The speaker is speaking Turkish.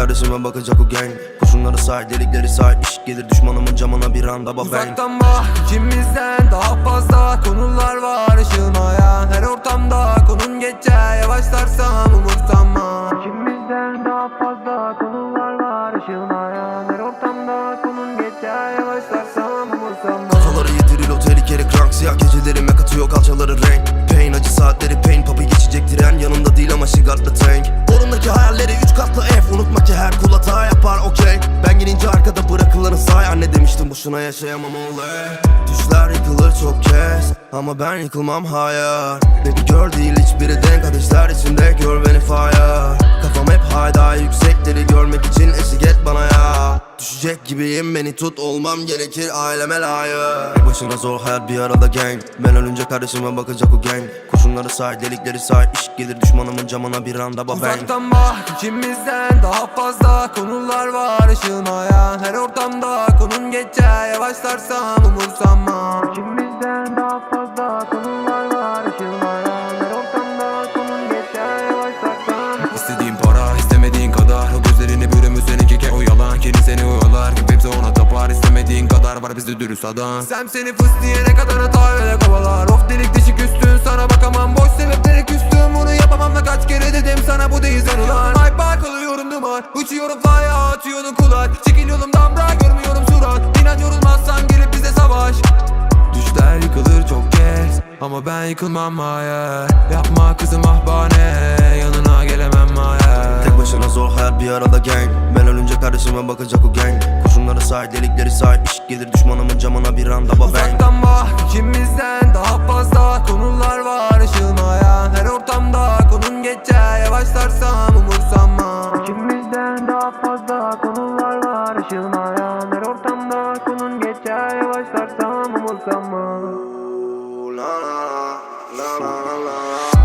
kardeşime bakacak o gang. Kurşunları say delikleri say. İş gelir düşmanımın camına bir anda bang. Uzaktan bak ikimizden daha fazla konular var. Işılmayan Her ortamda konun geçer. Yavaşlarsam umursamam. İkimizden daha fazla konular var. Işılmayan Her ortamda konun geçer. Yavaşlarsam umursamam. Kafaları yediril o tehlikeli krank. Siyah gecelerime Boşuna yaşayamam oley Düşler yıkılır çok kez Ama ben yıkılmam hayır Baby girl değil hiçbiri denk Düşecek gibiyim beni tut olmam gerekir aileme layık. Başına zor hayat bir arada gang Ben ölünce kardeşime bakacak o gang Kurşunları say delikleri say iş gelir düşmanımın camına bir anda baba bang. Uzaktan bak ikimizden daha fazla konular var. Işılmayan Her ortamda konun geçer. Yavaşlarsam umursamam. İkimizden daha fazla konular var. Işılmayan Her ortamda konun geçer. Yavaşlarsam İstediğin para istemediğin kadar. O gözlerini bürümüş seninki. Ke o yalan Kendi seni oyalar kadar Var bizde dürüst adam. Sen seni fıs kadar hata öyle kovalar. Of delik dişik üstün sana bakamam. Boş sebepleri küstüm bunu yapamam da kaç kere dedim sana bu değil sanılan Ay bak alıyorum duman Uçuyorum fly'a atıyordun kulak. Çekil yolumdan bırak görmüyorum surat. İnan yorulmazsan gelip bize savaş. Düşler yıkılır çok kez Ama ben yıkılmam hayır Yapma kızım ah bahane zor hayat bir arada gang. Ben ölünce kardeşime bakacak o gang. Kurşunları say delikleri say. İş gelir düşmanımın camına bir anda baba bang Uzaktan bak ikimizden daha fazla konular var. Işılmayan Her ortamda konun geçer. Yavaşlarsam umursamam. İkimizden daha fazla konular var. Işılmayan Her ortamda konun geçer. Yavaşlarsam umursamam. La la la la la la